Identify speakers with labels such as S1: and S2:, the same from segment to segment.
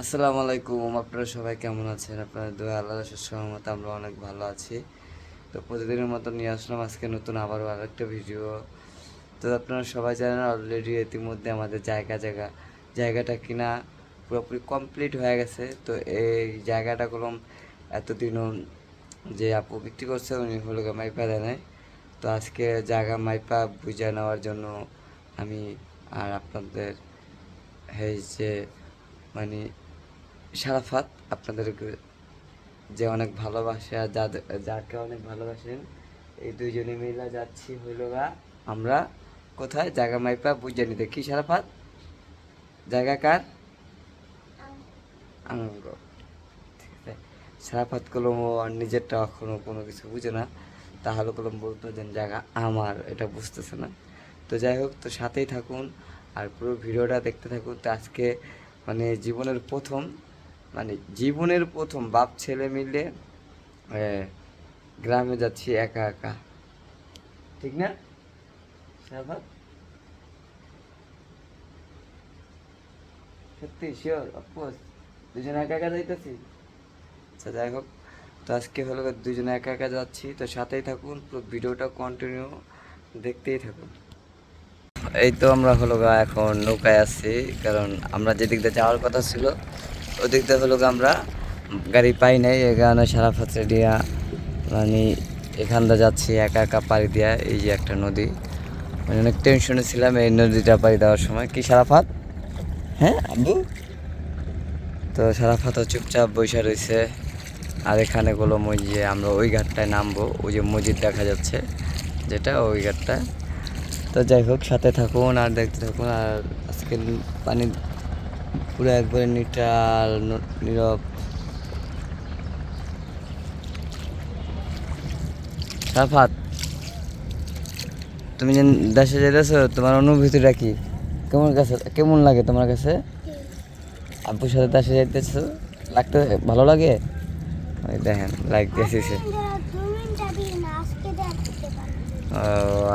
S1: আসসালামু আলাইকুম, আপনারা সবাই কেমন আছেন? আপনারা দোয়া আল্লাহ সহমত আমরা অনেক ভালো আছি। তো প্রতিদিনের মতো নিয়ে আসলাম আজকে নতুন আবারও আরেকটা ভিডিও তো আপনারা সবাই জানেন অলরেডি ইতিমধ্যে আমাদের জায়গা জায়গা, জায়গাটা কিনা পুরোপুরি কমপ্লিট হয়ে গেছে। তো এই জায়গাটা করলাম এতদিনও যে আপু বিক্রি করছে, উনি হলো মাইপা দেয় তো আজকে জায়গা মাইপা বুঝে নেওয়ার জন্য আমি আর আপনাদের, এই যে মানে সারাফাত আপনাদেরকে যে অনেক ভালোবাসে আর যাদের যাকে অনেক ভালোবাসেন এই দুইজনে মিলে যাচ্ছি হইল গা আমরা কোথায়? জায়গা মাইপা বুঝে নিতে। কি সারাফাত জায়গা কার? আনন্দ সারাফাত কলম ও আর নিজেরটা এখনও কোনো কিছু বুঝে না। তাহলে কলম বলতো যে জায়গা আমার এটা বুঝতেছে না। তো যাই হোক তো সাথেই থাকুন আর পুরো ভিডিওটা দেখতে থাকুন। তো আজকে মানে জীবনের প্রথম মানে জীবনের প্রথম বাপ ছেলে মিলে গ্রামে যাচ্ছি একা একা। ঠিক না? শাহবাজ সত্যি? শিওর অফকোর্স দুজনে একা একা যাইতেছি? আচ্ছা যাই হোক। তো আজকে হলো দুজনে একা একা যাচ্ছি। তো সাথেই থাকুন, পুরো ভিডিওটা কন্টিনিউ দেখতেই থাকুন। এই তো আমরা হলো এখন নৌকায় আছি কারণ আমরা যেদিক দিয়ে যাওয়ার কথা ছিল ওদিক দিয়ে হলো আমরা গাড়ি পাই নাই কারণে সারা ফাত্রে দিয়া মানে এখান দিয়ে যাচ্ছি, একা একা পাড়ি দিয়া, এই যে একটা নদী। মানে অনেক টেনশনে ছিলাম এই নদীটা পাড়ি দেওয়ার সময়। কি সারাফাত হ্যাঁ আব্বু? তো সারাফাতও চুপচাপ বসে রয়েছে আর এখানে গুলো যে আমরা ওই ঘাটটায় নামবো, ওই যে মসজিদ দেখা যাচ্ছে, যেটা ওই ঘাটটায় তো যাই হোক, সাথে থাকুন আর দেখতে থাকুন। আর আজকে পানি পুরো একবারে নিটাল নীরব। সাফাত, তুমি যে দেশে যেতেছো তোমার অনুভূতিটা কি? কেমন কাছে, কেমন লাগে তোমার কাছে? আব্বুর সাথে দেশে যেতেছো লাগতে ভালো লাগে? ওই দেখেন লাইক দিয়েছে ও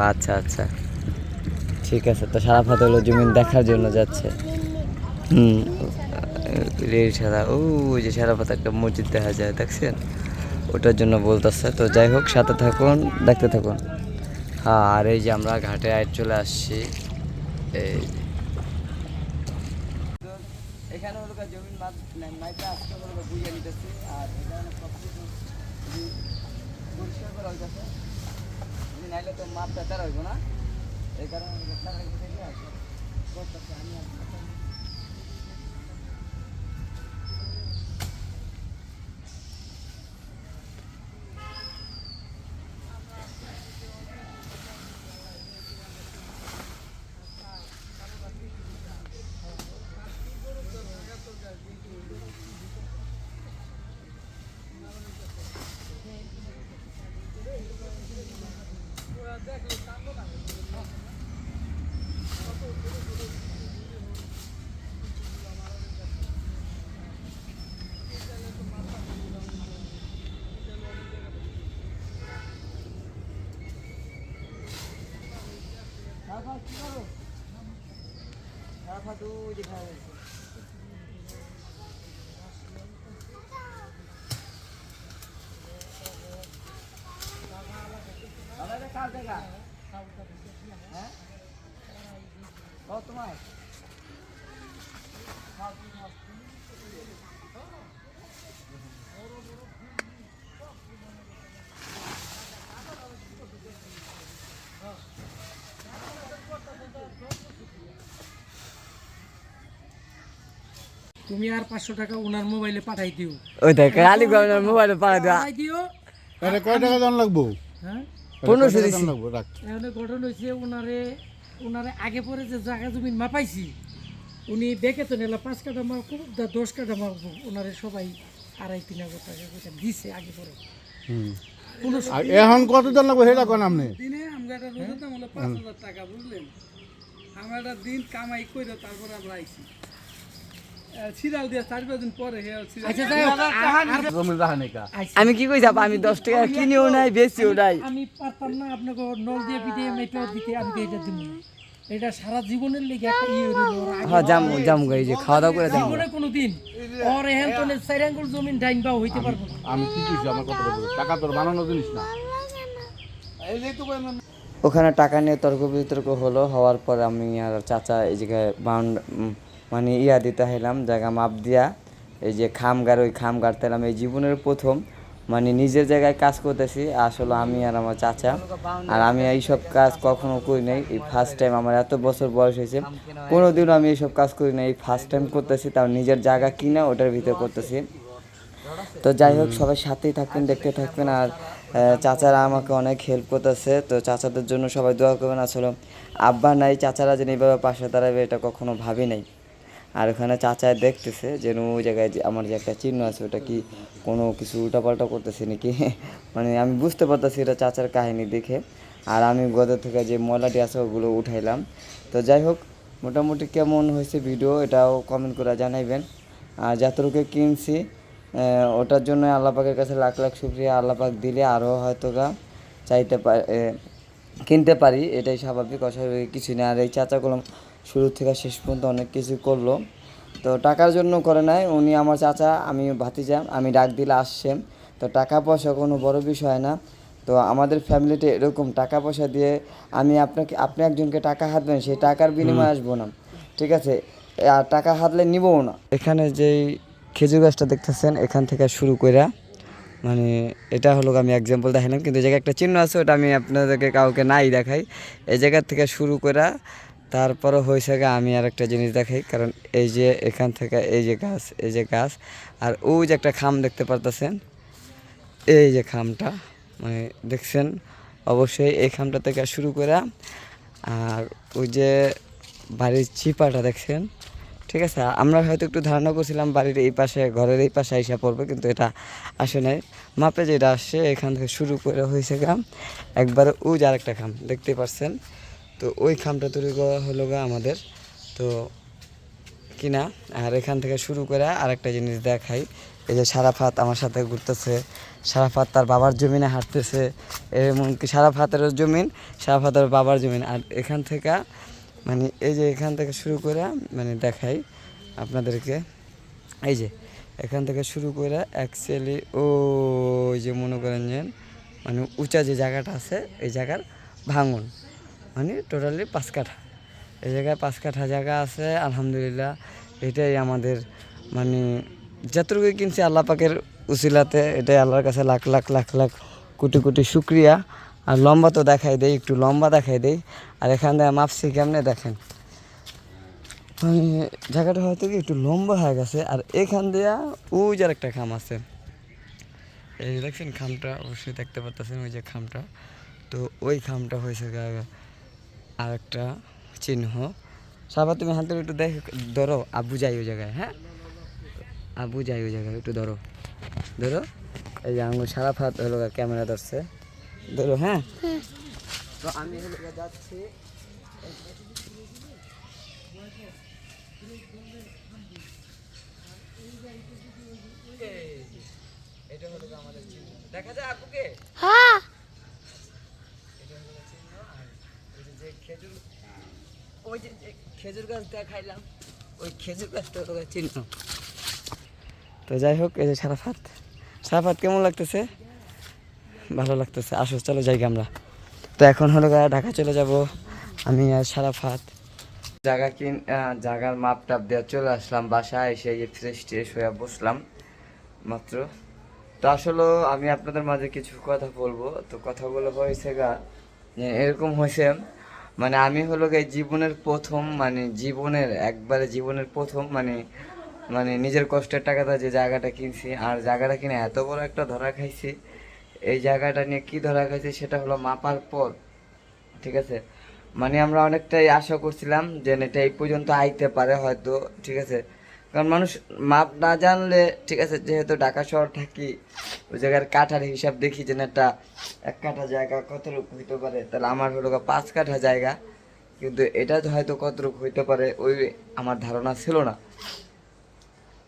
S1: আচ্ছা আচ্ছা। ঠিক আছে, তো সারাফাত হলো জমিন দেখার জন্য যাচ্ছে। হুম। রেল সারা ও ওই যে সারাফাত একটা মসজিদ দেখা যায়, দেখছেন? ওটার জন্য বলতেছে। তো যাই হোক, সাথে থাকুন, দেখতে থাকুন। হ্যাঁ আর এই যে আমরা ঘাটে আয় চলে আসছি। এই এখানে হলো হইব না। এই কারণে আমি আর সারাফাত কি করো সারাফাত ওই যে খাওয়া হয়েছে দাদা, এটা কার জায়গা? হ্যাঁ? ও, তোমার?
S2: তুমি আর পাঁচশো টাকা ওনার মোবাইলে পাঠাই দিও।
S1: ওই দেখ খালি মোবাইলে পাড়া দেওয়া
S2: পাঠাই দিও।
S3: এটা কয় টাকা দাম লাগবো?
S2: হ্যাঁ?
S1: পনেরোশো দিছি।
S3: লাগবো? রাখ।
S2: এখানে ঘটনা হয়েছে ওনারে ওনারে আগে পরে যে জায়গা জমি মাপাইছি উনি দেখে তো নিলাম পাঁচ কাটা মারবো দা দশ কাটা মারবো ওনারে সবাই আড়াই তিন হাজার টাকা করে দিছে আগে পরে।
S3: হুম।
S2: কোনো
S3: এখন কত দাম লাগবো সেটা কোন আপনি?
S4: দিনে আমরা একটা রোজের দাম হলো পাঁচ হাজার টাকা বুঝলেন? আমরা একটা দিন কামাই করে তারপর আমরা আইছি।
S1: আমি কি কই যাব? আমি দশ টাকা কিনেও নাই বেশিও নাই।
S2: আমি পারতাম না আপনাকে নল দিয়ে পিঠে মেপে দিতে আমি তো এটা দিব এটা সারা জীবনের লেগে একটা ইয়ে রইল
S1: হ্যাঁ জামু জামু এই যে খাওয়া দাওয়া করে যাব
S2: জীবনে কোনো দিন ওর এহেন তো চার আঙ্গুল জমিন ডাইন বা হইতে পারব
S3: আমি কি কইছি আমার কথা বলব টাকা তোর বানানো জিনিস না।
S4: এই যে তো
S1: ওখানে টাকা নিয়ে তর্ক বিতর্ক হলো হওয়ার পর আমি আর চাচা এই জায়গায় বাউন্ড মানে ইয়া দিতে হইলাম জায়গা মাপ দিয়া। এই যে খাম গাড়, ওই খাম গাড়তে এই জীবনের প্রথম মানে নিজের জায়গায় কাজ করতেছি, আসলে আমি আর আমার চাচা। আর আমি এইসব কাজ কখনো করি নাই। এই ফার্স্ট টাইম আমার এত বছর বয়স হয়েছে, কোনোদিনও আমি এইসব কাজ করি নাই। এই ফার্স্ট টাইম করতেছি, তাও নিজের জায়গা কিনা ওটার ভিতরে করতেছি। তো যাই হোক, সবাই সাথেই থাকবেন, দেখতে থাকবেন। আর চাচারা আমাকে অনেক হেল্প করতেছে। তো চাচাদের জন্য সবাই দোয়া করবেন। আসলে আব্বা নাই, চাচারা যেন এইভাবে পাশে দাঁড়াবে, এটা কখনো ভাবি নাই। আর ওখানে চাচায় দেখতেছে যে ওই জায়গায় যে আমার যে একটা চিহ্ন আছে, ওটা কি কোনো কিছু উল্টাপাল্টা করতেছে নাকি? মানে আমি বুঝতে পারতেছি এটা চাচার কাহিনী দেখে। আর আমি গদের থেকে যে ময়লাটি আছে, ওগুলো উঠাইলাম। তো যাই হোক, মোটামুটি কেমন হয়েছে ভিডিও এটাও কমেন্ট করে জানাইবেন। আর যতটুকু কিনছি ওটার জন্য আল্লাপাকের কাছে লাখ লাখ শুক্রিয়া। আল্লাপাক দিলে আরও হয়তো গা চাইতে পারে কিনতে পারি, এটাই স্বাভাবিক, অস্বাভাবিক কিছু নেই আর এই চাচা কলম শুরু থেকে শেষ পর্যন্ত অনেক কিছু করল। তো টাকার জন্য করে নাই। উনি আমার চাচা আমি ভাতিজা আমি ডাক দিলে আসছে। তো টাকা পয়সা কোনো বড় বিষয় না। তো আমাদের ফ্যামিলিতে এরকম টাকা পয়সা দিয়ে আমি আপনাকে আপনি একজনকে টাকা হাতবেন সেই টাকার বিনিময়ে আসব না। ঠিক আছে? আর টাকা হাতলে নিবও না। এখানে যেই খেজুর গাছটা দেখতেছেন এখান থেকে শুরু করে মানে এটা হলো আমি এক্সাম্পল দেখালাম কিন্তু এই জায়গায় একটা চিহ্ন আছে ওটা আমি আপনাদেরকে কাউকে নাই দেখাই। এই জায়গা থেকে শুরু করে তারপরে হয়েছে গা, আমি আর একটা জিনিস দেখাই, কারণ এই যে এখান থেকে এই যে গাছ, এই যে গাছ, আর ওই যে একটা খাম দেখতে পারতেছেন? এই যে খামটা মানে দেখছেন? অবশ্যই এই খামটা থেকে শুরু করে আর ওই যে বাড়ির চিপাটা দেখছেন? ঠিক আছে, আমরা হয়তো একটু ধারণা করছিলাম বাড়ির এই পাশে, ঘরের এই পাশে আইসা পড়বে, কিন্তু এটা আসে নাই। মাপে যেটা আসছে, এখান থেকে শুরু করে হয়েছে গাম একবার যে আরেকটা খাম, দেখতে পাচ্ছেন তো ওই খামটা তৈরি করা হলো গা আমাদের। তো কিনা, আর এখান থেকে শুরু করে আরেকটা জিনিস দেখাই। এই যে সারাফাত আমার সাথে ঘুরতেছে। সারাফাত তার বাবার জমিনে হাঁটতেছে। এমনকি সারাফাতের জমিন, সারাফাতের বাবার জমিন। আর এখান থেকে মানে এই যে এখান থেকে শুরু করে মানে দেখাই আপনাদেরকে। এই যে এখান থেকে শুরু করে অ্যাকচুয়ালি ওই যে মনে করেন যে মানে উঁচা যে জায়গাটা আছে, এই জায়গার ভাঙন। মানে টোটালি পাঁচ কাঠা। এই জায়গায় পাঁচ কাঠা জায়গা আছে, আলহামদুলিল্লাহ। এটাই আমাদের মানে যতটুকু কিনছি আল্লাহ পাকের উসিলাতে, এটাই আল্লাহর কাছে লাখ লাখ লাখ লাখ কোটি কোটি শুক্রিয়া। আর লম্বা তো দেখাই দেই, একটু লম্বা দেখাই দেই। আর এখান থেকে মাপছি কেমনে দেখেন? জায়গাটা হয়তো কি একটু লম্বা হয়ে গেছে, আর এখান দিয়া ওই যে একটা খাম আছে। এই দেখছেন খামটা, অবশ্যই দেখতে পাচ্ছেন ওই যে খামটা। তো ওই খামটা হয়েছে আর একটা চিহ্ন। সাবা তুমি হাতে একটু দেখ ধরো আবু যাই ওই জায়গায় হ্যাঁ? আবু যাই ওই জায়গায় একটু ধরো। ধরো এই যে আঙুল সারা ফাত হলো ক্যামেরা ধরছে। ধরো হ্যাঁ? তো আমি যাচ্ছি। এটা হলো আমাদের দেখা যায় আপুকে এটা হলো ওই খেজুর, ওই খেজুর গাছটা চিহ্ন তো যাই হোক, এই যে সারাফাত। সারাফাত কেমন লাগতেছে? ভালো লাগতেছে। আসো, চলো যাই আমরা। তো এখন হলো ঢাকা চলে যাব। আমি আর সারাফাত। জায়গা কিন জায়গার মাপ টাপ দেওয়া চলে আসলাম বাসায়, এসে এই ফ্রেশ ট্রেশ হয়ে বসলাম, মাত্র। তো আসলে আমি আপনাদের মাঝে কিছু কথা বলব। তো কথাগুলো হয়েছে গা এরকম হয়েছে মানে আমি হলো গিয়ে জীবনের প্রথম মানে জীবনের, একবারে জীবনের প্রথম মানে মানে নিজের কষ্টের টাকাটা যে জায়গাটা কিনছি, আর জায়গাটা কিনে এত বড় একটা ধরা খাইছি, এই জায়গাটা নিয়ে কি ধরা খাইছি সেটা হলো মাপার পর, ঠিক আছে? মানে আমরা অনেকটাই আশা করছিলাম যে এটা এই পর্যন্ত আইতে পারে হয়তো, ঠিক আছে? কারণ মানুষ মাপ না জানলে, ঠিক আছে, যেহেতু ঢাকা শহর থাকি, ওই জায়গার কাঠার হিসাব দেখি যে একটা এক কাঠা জায়গা কতটুকু হইতে পারে। তাহলে আমার হলো পাঁচ কাঠা জায়গা। কিন্তু এটা হয়তো কতটুকু হইতে পারে, ওই আমার ধারণা ছিল না।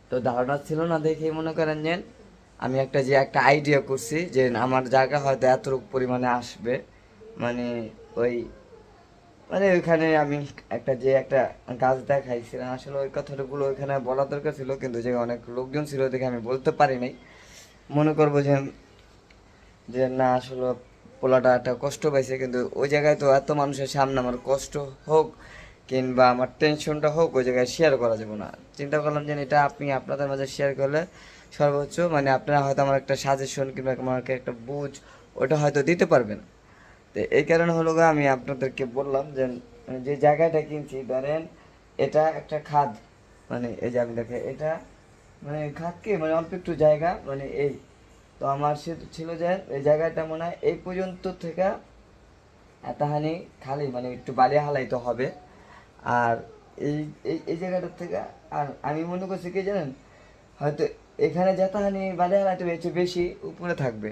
S1: তো ধারণা ছিল না দেখেই মনে করেন যে, আমি একটা যে একটা আইডিয়া করছি যে আমার জায়গা হয়তো এতটুকু পরিমাণে আসবে। মানে ওই মানে ওইখানে আমি একটা যে একটা গাছ দেখাইছিলাম, আসলে ওই কথাগুলো ওইখানে বলা দরকার ছিল, কিন্তু যে অনেক লোকজন ছিল দেখে আমি বলতে পারি নাই। মনে করব যে যে না, আসলে পোলাটা একটা কষ্ট পাইছে, কিন্তু ওই জায়গায় তো এত মানুষের সামনে আমার কষ্ট হোক কিংবা আমার টেনশনটা হোক, ওই জায়গায় শেয়ার করা যাবে না। চিন্তা করলাম যে এটা আপনি আপনাদের মাঝে শেয়ার করলে সর্বোচ্চ মানে আপনারা হয়তো আমার একটা সাজেশন কিংবা আমাকে একটা বুঝ, ওটা হয়তো দিতে পারবেন। তো এই কারণে হলো আমি আপনাদেরকে বললাম যে মানে যে জায়গাটা কিনছি, ধরেন এটা একটা খাদ মানে এই যে আমি দেখে, এটা মানে খাদ কি মানে অল্প একটু জায়গা মানে এই। তো আমার সে ছিল যে, এই জায়গাটা মনে হয় এই পর্যন্ত থেকে এতহানি খালি মানে একটু বালি হালাইতে হবে। আর এই এই এই জায়গাটার থেকে, আর আমি মনে করছি কি জানেন, হয়তো এখানে যতখানি বালি হালাইতে চেয়ে বেশি উপরে থাকবে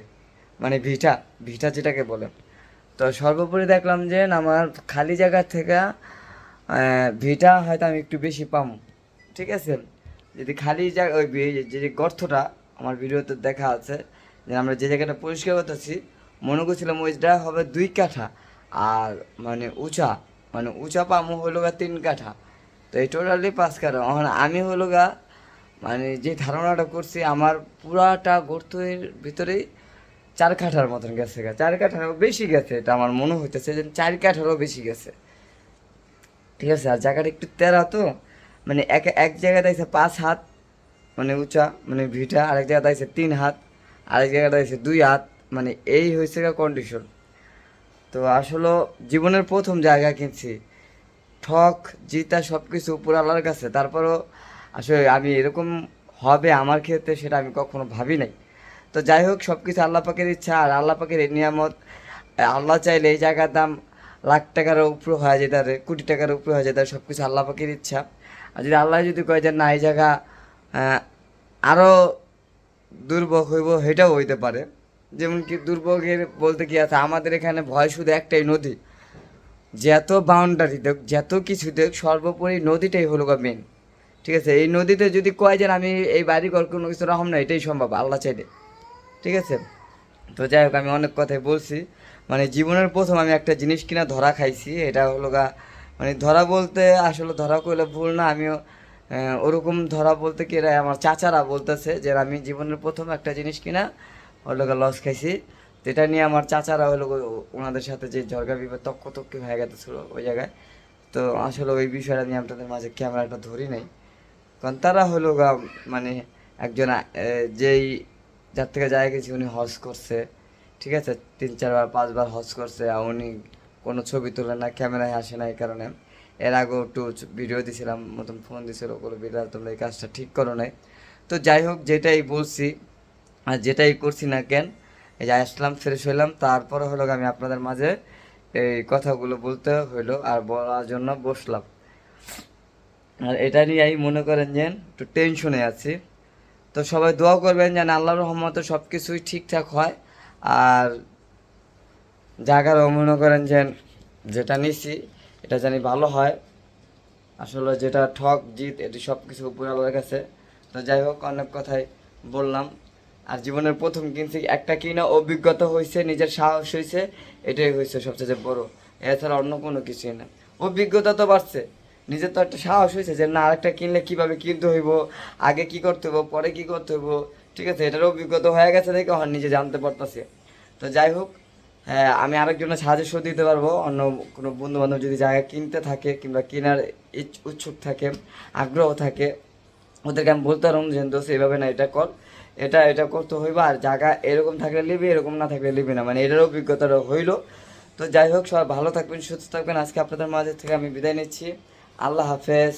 S1: মানে ভিটা ভিটা যেটাকে বলে। তো সর্বোপরি দেখলাম যে আমার খালি জায়গা থেকে ভিটা হয়তো আমি একটু বেশি পাম। ঠিক আছে? যদি খালি জায়গা, ওই যে গর্তটা আমার ভিডিওতে দেখা আছে, যে আমরা যে জায়গাটা পরিষ্কার করতেছি, মনে করছিলাম ওইটা হবে দুই কাঠা, আর মানে উঁচা মানে উঁচা পামু হলো গা তিন কাঠা। তো এই টোটালি পাঁচ কাঠা। এখন আমি হলো গা মানে যে ধারণাটা করছি, আমার পুরাটা গর্তের ভিতরেই চার কাঠার মতন গেছে। চার কাঠারও বেশি গেছে, এটা আমার মনে হইতেছে যে চার কাঠারও বেশি গেছে। ঠিক আছে, আর জায়গাটা একটু তেরা তো মানে এক এক জায়গায় দেখছে পাঁচ হাত মানে উঁচা মানে ভিটা আরেক জায়গায় দেখছে তিন হাত, আরেক জায়গায় দেখছে দুই হাত মানে এই হয়েছে কন্ডিশন তো আসলে জীবনের প্রথম জায়গা কিনছি। ঠক, জিতা সব কিছু উপর আল্লাহর কাছে, তারপরও আসলে আমি এরকম হবে আমার ক্ষেত্রে সেটা আমি কখনো ভাবি নাই। তো যাই হোক সব কিছু আল্লাহ পাকের ইচ্ছা, আর আল্লাহ পাকের নিয়ামত, আল্লাহ চাইলে এই জায়গার দাম লাখ টাকার উপরে হয়ে যেতে পারে, কোটি টাকার উপরে হয়ে যেতে পারে সব কিছু আল্লাহ পাকের ইচ্ছা। আর যদি আল্লাহ যদি কয় যে না, এই জায়গা আরও দুর্ভোগ হইব, সেটাও হইতে পারে। যেমন কি দুর্ভোগের বলতে কি আছে, আমাদের এখানে ভয় শুধু একটাই নদী। যত বাউন্ডারি দেখ, যত কিছু দেখ, সর্বোপরি নদীটাই হলো গা মেন ঠিক আছে, এই নদীতে যদি কয় যে আমি এই বাড়ি ঘর কোনো কিছু রকম না, এটাই সম্ভব, আল্লাহ চাইলে। ঠিক আছে? তো যাই হোক, আমি অনেক কথাই বলছি। মানে জীবনের প্রথম আমি একটা জিনিস কিনা ধরা খাইছি, এটা হলো গা মানে ধরা বলতে আসলে ধরা করলে ভুল না, আমিও ওরকম ধরা বলতে কি এরা আমার চাচারা বলতেছে যে আমি জীবনের প্রথম একটা জিনিস কিনা হলো গা লস খাইছি। তো এটা নিয়ে আমার চাচারা হলো ওনাদের সাথে যে ঝরগা বিবাদ তক্ক তক্কি হয়ে গেছিল ওই জায়গায়। তো আসলে ওই বিষয়টা নিয়ে আপনাদের মাঝে ক্যামেরাটা ধরি নাই। কারণ তারা হলো গা মানে একজন যেই যার থেকে যায় গেছি উনি হজ করছে, ঠিক আছে? তিন, চারবার, পাঁচবার হজ করছে, আর উনি কোনো ছবি তোলে না, ক্যামেরায় আসে না এই কারণে। এর আগেও একটু ভিডিও দিছিলাম, মতন ফোন দিছিল কোনো বিড়াল তোমরা এই কাজটা ঠিক করো নাই। তো যাই হোক, যেটাই বলছি, আর যেটাই করছি না কেন, এই আসলাম ফ্রেশ হইলাম, তারপরে হলো আমি আপনাদের মাঝে এই কথাগুলো বলতে হইল আর বলার জন্য বসলাম। আর এটা নিয়ে আমি মনে করেন যে একটু টেনশনে আছি। তো সবাই দোয়া করবেন যেন আল্লাহর রহমতে সব কিছুই ঠিকঠাক হয়। আর জায়গারও মনে করেন যে যেটা নিছি, এটা জানি ভালো হয়। আসলে যেটা ঠক জিত এটি সব কিছু উপরে আল্লাহর কাছে। তো যাই হোক, অনেক কথাই বললাম। আর জীবনের প্রথম কিনছি, একটা কিনা অভিজ্ঞতা হয়েছে নিজের সাহস হয়েছে এটাই হয়েছে সবচেয়ে বড়। এছাড়া অন্য কোনো কিছুই না। অভিজ্ঞতা তো বাড়ছে। নিজের তো একটা সাহস হয়েছে যে না, আরেকটা কিনলে কীভাবে কিনতে হইব, আগে কি করতে হইব, পরে কি করতে হইব, ঠিক আছে? এটার অভিজ্ঞতা হয়ে গেছে দেখে হন নিজে জানতে পারতাছে। তো যাই হোক হ্যাঁ আমি আরেকজনের সাজেশন দিতে পারব। অন্য কোনো বন্ধু বান্ধব যদি জায়গা কিনতে থাকে কিংবা কেনার উৎসুক থাকে, আগ্রহ থাকে, ওদেরকে আমি বলতে পারব যে দোষ এইভাবে না, এটা কর। এটা এটা করতে হইবা, আর জায়গা এরকম থাকলে নিবি, এরকম না থাকলে নিবি না। মানে এটার অভিজ্ঞতাটা হইল। তো যাই হোক, সবাই ভালো থাকবেন, সুস্থ থাকবেন। আজকে আপনাদের মাঝে থেকে আমি বিদায় নিচ্ছি। আল্লাহ হাফেজ।